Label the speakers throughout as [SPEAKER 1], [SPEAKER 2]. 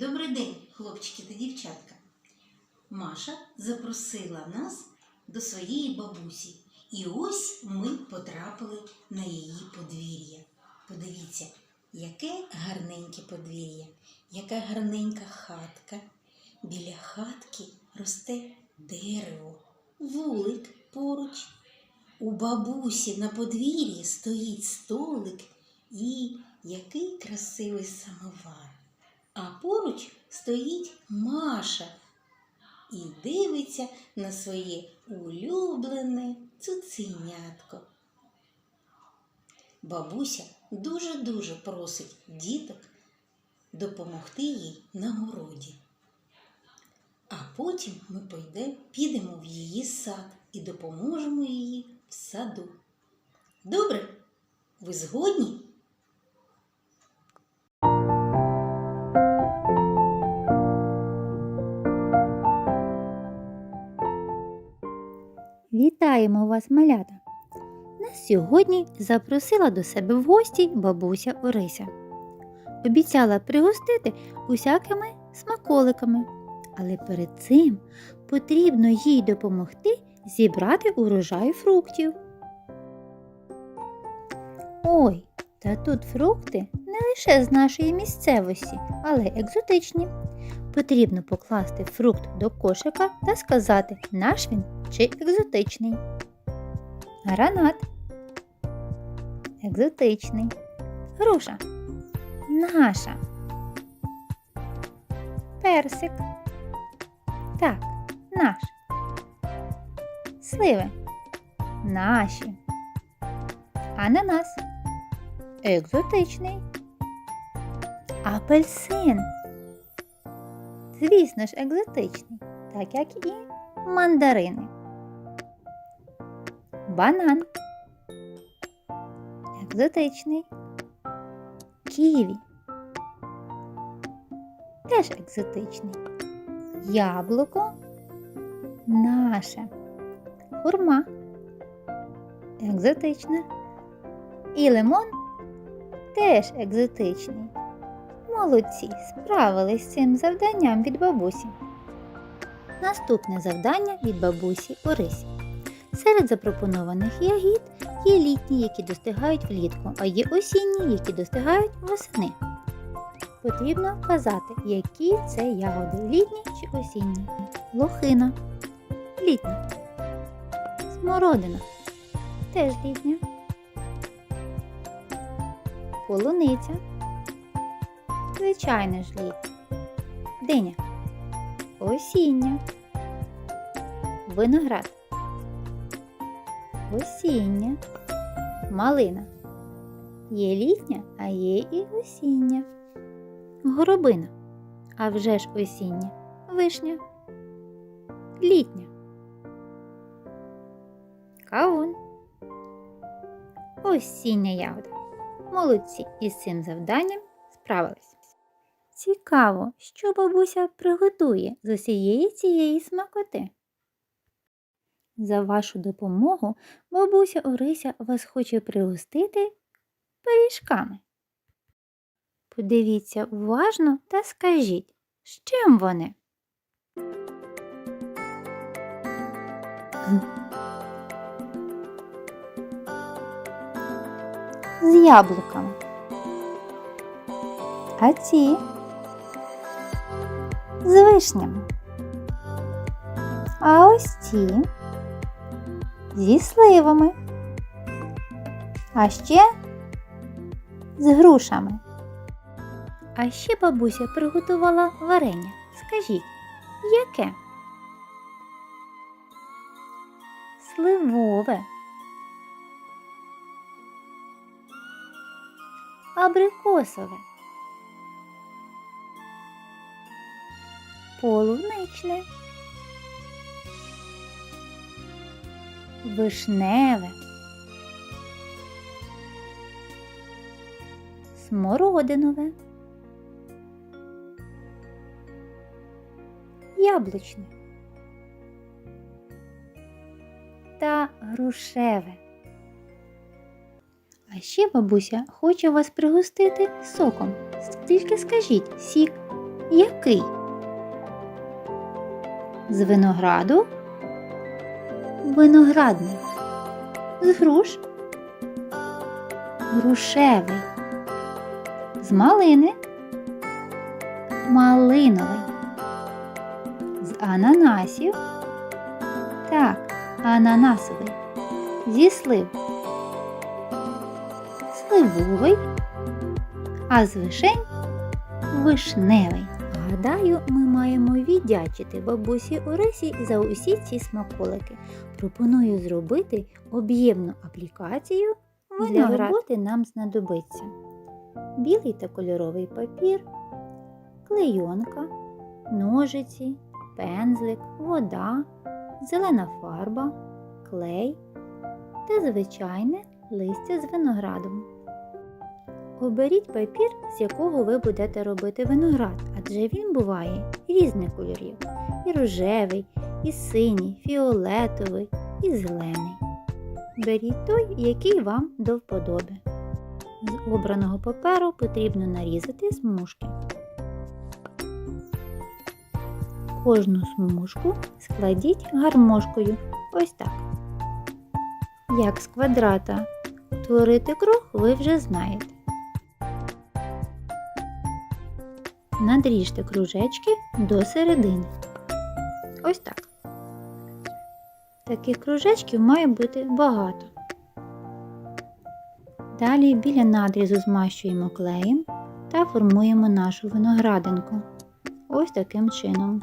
[SPEAKER 1] Добрий день, хлопчики та дівчатка. Маша запросила нас до своєї бабусі. І ось ми потрапили на її подвір'я. Подивіться, яке гарненьке подвір'я, яка гарненька хатка. Біля хатки росте дерево, вулик поруч. У бабусі на подвір'ї стоїть столик і який красивий самовар. А поруч стоїть Маша і дивиться на своє улюблене цуценятко. Бабуся дуже-дуже просить діток допомогти їй на городі. А потім ми підемо в її сад і допоможемо їй в саду. Добре? Ви згодні?
[SPEAKER 2] Вітаємо вас, малята! Нас сьогодні запросила до себе в гості бабуся Орися. Обіцяла пригостити усякими смаколиками, але перед цим потрібно їй допомогти зібрати урожай фруктів. Ой, та тут фрукти не лише з нашої місцевості, але й екзотичні. Потрібно покласти фрукт до кошика та сказати, наш він чи екзотичний. Гранат. Екзотичний. Груша. Наша. Персик. Так, наш. Сливи. Наші. Ананас. Екзотичний. Апельсин. Звісно ж, екзотичний, так як і мандарини. Банан. Екзотичний. Ківі. Теж екзотичний. Яблуко. Наше. Хурма. Екзотична. І лимон теж екзотичний. Молодці, справились з цим завданням від бабусі. Наступне завдання від бабусі Орисі. Серед запропонованих ягід є літні, які достигають влітку, а є осінні, які достигають восени. Потрібно казати, які це ягоди літні чи осінні. Лохина літня. Смородина теж літня. Полуниця звичайно ж літ. Диня. Осіння. Виноград. Осіння. Малина. Є літня, а є і осіння. Горобина. А вже ж осіння. Вишня. Літня. Кавун. Осіння ягода. Молодці із цим завданням справились. Цікаво, що бабуся приготує з усієї цієї смакоти. За вашу допомогу бабуся Орися вас хоче пригостити пиріжками. Подивіться уважно та скажіть, з чим вони? З яблуками. А ці з вишнями. А ось ці зі сливами. А ще з грушами. А ще бабуся приготувала варення. Скажіть, яке? Сливове. Абрикосове. Полуничне, вишневе, смородинове, яблучне та грушеве. А ще бабуся хоче вас пригостити соком. Тільки скажіть сік Який? З винограду? Виноградний. З груш? Грушевий. З малини? Малиновий. З ананасів? Так, ананасовий. Зі слив. Сливовий. А з вишень вишневий. Гадаю, ми маємо віддячити бабусі Орисі за усі ці смаколики. Пропоную зробити об'ємну аплікацію. Для роботи нам знадобиться білий та кольоровий папір, клейонка, ножиці, пензлик, вода, зелена фарба, клей та звичайне листя з виноградом. Оберіть папір, з якого ви будете робити виноград, адже він буває різних кольорів: і рожевий, і синій, фіолетовий, і зелений. Беріть той, який вам до вподоби. З обраного паперу потрібно нарізати смужки. Кожну смужку складіть гармошкою. Ось так. Як з квадрата творити круг, ви вже знаєте. Надріжте кружечки до середини. Ось так. Таких кружечків має бути багато. Далі біля надрізу змащуємо клеєм та формуємо нашу виноградинку. Ось таким чином.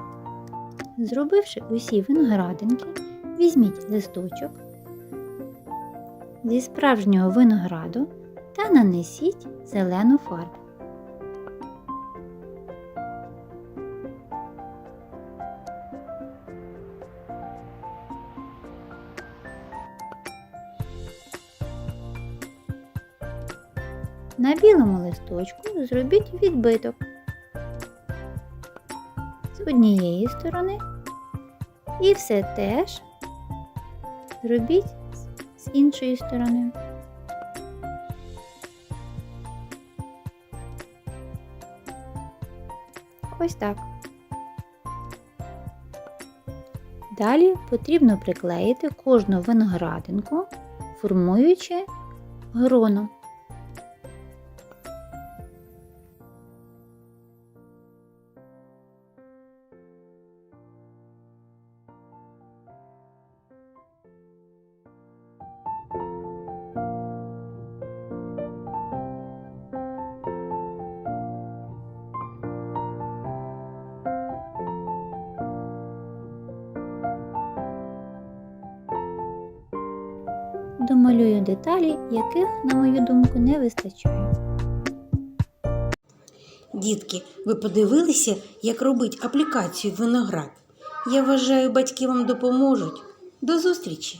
[SPEAKER 2] Зробивши усі виноградинки, візьміть листочок зі справжнього винограду та нанесіть зелену фарбу. На білому листочку зробіть відбиток з однієї сторони і все теж зробіть з іншої сторони. Ось так. Далі потрібно приклеїти кожну виноградинку, формуючи гроно. Домалюю деталі, яких, на мою думку, не вистачає.
[SPEAKER 1] Дітки, ви подивилися, як робить аплікацію виноград? Я вважаю, батьки вам допоможуть. До зустрічі!